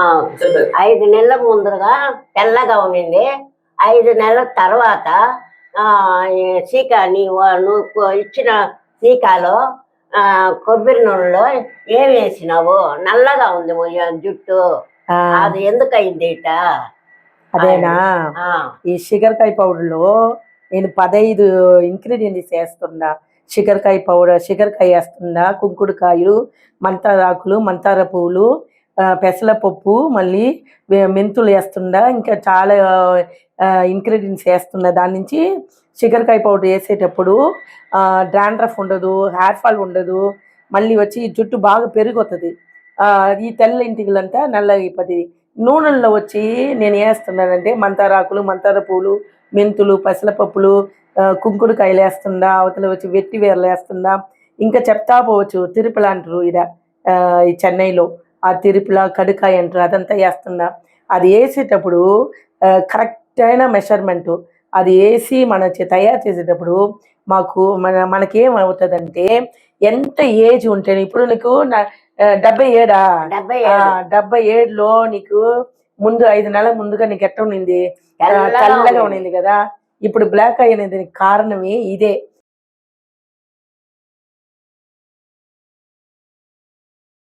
ఆ, ఐదు నెలల ముందుగా తెల్లగా ఉండింది. ఐదు నెలల తర్వాత సీకా నీ నువ్వు ఇచ్చిన సీకాలో ఆ కొబ్బరి నూనెలో ఏం వేసినావు? నల్లగా ఉంది మొయ్య జుట్టు. ఆ, అది ఎందుకు అయింది ఇట? అదేనా? ఈ షిగర్కాయ పౌడర్లో నేను పదహైదు ఇంగ్రీడియంట్స్ వేస్తున్నా. షిగర్కాయ పౌడర్ షిగర్కాయ వేస్తున్నా కుంకుడుకాయలు మంతారాకులు మంతార పువ్వులు పెసలపప్పు పెసరపప్పు మళ్ళీ మెంతులు వేస్తుండా ఇంకా చాలా ఇంగ్రీడియంట్స్ వేస్తున్నా దాని నుంచి షిగర్కాయ పౌడర్ వేసేటప్పుడు డ్రాండ్రఫ్ ఉండదు హెయిర్ ఫాల్ ఉండదు మళ్ళీ వచ్చి జుట్టు బాగా పెరుగుతుంది. ఈ తెల్ల ఇంటికలంతా నల్లగిపోతుంది నూనెల్లో వచ్చి నేను వేస్తున్నానంటే మంతారాకులు మంతార పూలు మెంతులు పెసలపప్పులు కుంకుడుకాయలు వేస్తుందా అవతల వచ్చి వెట్టి వేర్లు వేస్తుందా ఇంకా చెప్తా పోవచ్చు తిరుపల అంటారు ఇడ ఈ చెన్నైలో. ఆ తిరుపల కడుకాయ అంటారు అదంతా వేస్తున్నా అది వేసేటప్పుడు కరెక్ట్ అయిన మెషర్మెంట్. అది వేసి మన తయారు చేసేటప్పుడు మాకు మన మనకేం అవుతుందంటే ఎంత ఏజ్ ఉంటే ఇప్పుడు నీకు డెబ్బై ఏడా? డెబ్బై ఏడులో నీకు ముందు ఐదు నెలల ముందుగా నీకు ఎట్ట ఉండింది తెల్లగా. ఉండింది. కదా. ఇప్పుడు బ్లాక్ అయినది కారణమే ఇదే.